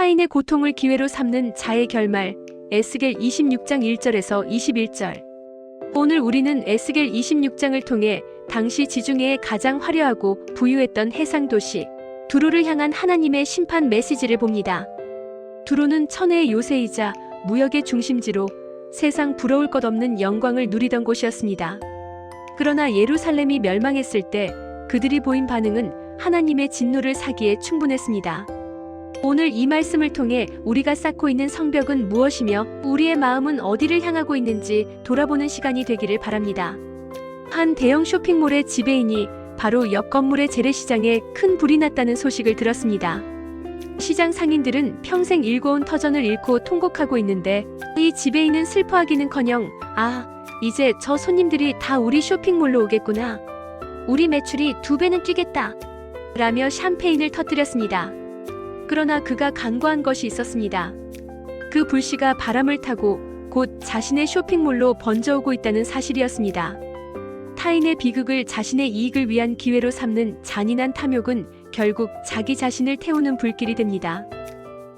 타인의 고통을 기회로 삼는 자의 결말 에스겔 26장 1절에서 21절 오늘 우리는 에스겔 26장을 통해 당시 지중해의 가장 화려하고 부유했던 해상 도시 두로를 향한 하나님의 심판 메시지를 봅니다. 두로는 천혜의 요새이자 무역의 중심지로 세상 부러울 것 없는 영광을 누리던 곳이었습니다. 그러나 예루살렘이 멸망했을 때 그들이 보인 반응은 하나님의 진노를 사기에 충분했습니다. 오늘 이 말씀을 통해 우리가 쌓고 있는 성벽은 무엇이며 우리의 마음은 어디를 향하고 있는지 돌아보는 시간이 되기를 바랍니다. 한 대형 쇼핑몰의 지배인이 바로 옆 건물의 재래시장에 큰 불이 났다는 소식을 들었습니다. 시장 상인들은 평생 일궈온 터전을 잃고 통곡하고 있는데 이 지배인은 슬퍼하기는커녕 아 이제 저 손님들이 다 우리 쇼핑몰로 오겠구나. 우리 매출이 두 배는 뛰겠다. 라며 샴페인을 터뜨렸습니다. 그러나 그가 간과한 것이 있었습니다. 그 불씨가 바람을 타고 곧 자신의 쇼핑몰로 번져오고 있다는 사실이었습니다. 타인의 비극을 자신의 이익을 위한 기회로 삼는 잔인한 탐욕은 결국 자기 자신을 태우는 불길이 됩니다.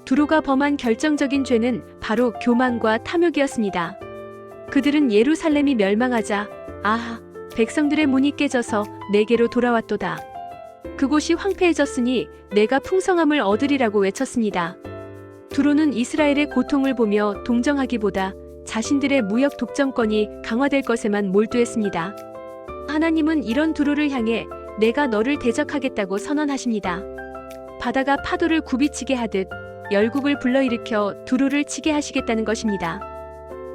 두로가 범한 결정적인 죄는 바로 교만과 탐욕이었습니다. 그들은 예루살렘이 멸망하자 아 백성들의 문이 깨져서 내게로 돌아왔도다. 그곳이 황폐해졌으니 내가 풍성함을 얻으리라고 외쳤습니다. 두로는 이스라엘의 고통을 보며 동정하기보다 자신들의 무역 독점권이 강화될 것에만 몰두했습니다. 하나님은 이런 두로를 향해 내가 너를 대적하겠다고 선언하십니다. 바다가 파도를 굽이치게 하듯 열국을 불러일으켜 두로를 치게 하시겠다는 것입니다.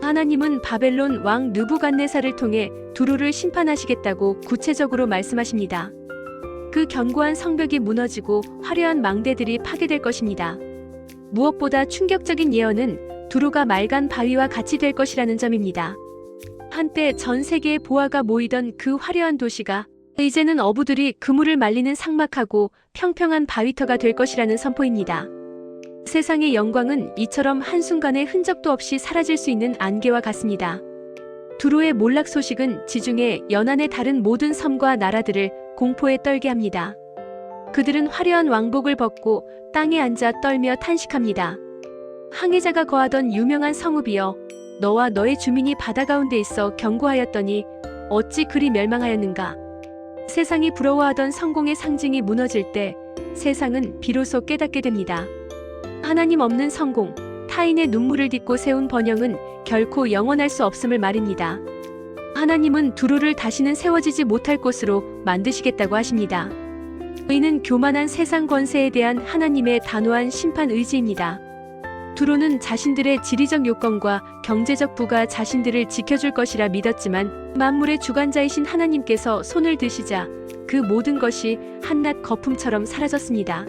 하나님은 바벨론 왕 느부갓네살을 통해 두로를 심판하시겠다고 구체적으로 말씀하십니다. 그 견고한 성벽이 무너지고 화려한 망대들이 파괴될 것입니다. 무엇보다 충격적인 예언은 두로가 맑은 바위와 같이 될 것이라는 점입니다. 한때 전 세계의 보아가 모이던 그 화려한 도시가 이제는 어부들이 그물을 말리는 삭막하고 평평한 바위터가 될 것이라는 선포입니다. 세상의 영광은 이처럼 한순간에 흔적도 없이 사라질 수 있는 안개와 같습니다. 두로의 몰락 소식은 지중해 연안의 다른 모든 섬과 나라들을 공포에 떨게 합니다. 그들은 화려한 왕복을 벗고 땅에 앉아 떨며 탄식합니다. 항해자가 거하던 유명한 성읍이여 너와 너의 주민이 바다 가운데 있어 경고하였더니 어찌 그리 멸망하였는가 세상이 부러워하던 성공의 상징이 무너질 때 세상은 비로소 깨닫게 됩니다. 하나님 없는 성공, 타인의 눈물을 딛고 세운 번영은 결코 영원할 수 없음을 말입니다. 하나님은 두루를 다시는 세워지지 못할 곳으로 만드시겠다고 하십니다. 의는 교만한 세상 권세에 대한 하나님의 단호한 심판 의지입니다. 두로는 자신들의 지리적 요건과 경제적 부가 자신들을 지켜줄 것이라 믿었지만 만물의 주관자이신 하나님께서 손을 드시자 그 모든 것이 한낱 거품처럼 사라졌습니다.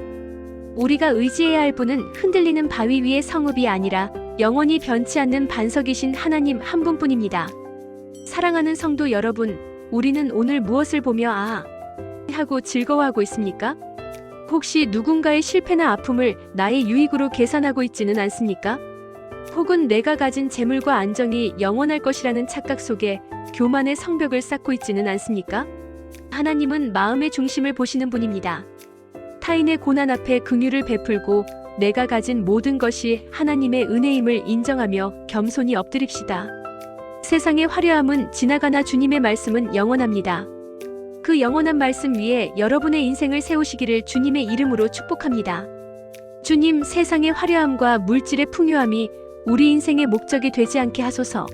우리가 의지해야 할 분은 흔들리는 바위 위의 성읍이 아니라 영원히 변치 않는 반석이신 하나님 한 분뿐입니다. 사랑하는 성도 여러분, 우리는 오늘 무엇을 보며 아 하고 즐거워하고 있습니까? 혹시 누군가의 실패나 아픔을 나의 유익으로 계산하고 있지는 않습니까? 혹은 내가 가진 재물과 안정이 영원할 것이라는 착각 속에 교만의 성벽을 쌓고 있지는 않습니까? 하나님은 마음의 중심을 보시는 분입니다. 타인의 고난 앞에 긍휼을 베풀고 내가 가진 모든 것이 하나님의 은혜임을 인정하며 겸손히 엎드립시다. 세상의 화려함은 지나가나 주님의 말씀은 영원합니다. 그 영원한 말씀 위에 여러분의 인생을 세우시기를 주님의 이름으로 축복합니다. 주님 세상의 화려함과 물질의 풍요함이 우리 인생의 목적이 되지 않게 하소서.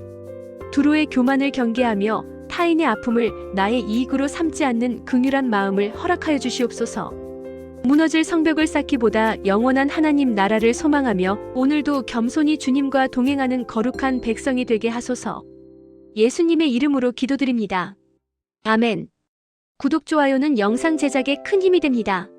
두로의 교만을 경계하며 타인의 아픔을 나의 이익으로 삼지 않는 긍휼한 마음을 허락하여 주시옵소서. 무너질 성벽을 쌓기보다 영원한 하나님 나라를 소망하며 오늘도 겸손히 주님과 동행하는 거룩한 백성이 되게 하소서. 예수님의 이름으로 기도드립니다. 아멘. 구독, 좋아요는 영상 제작에 큰 힘이 됩니다.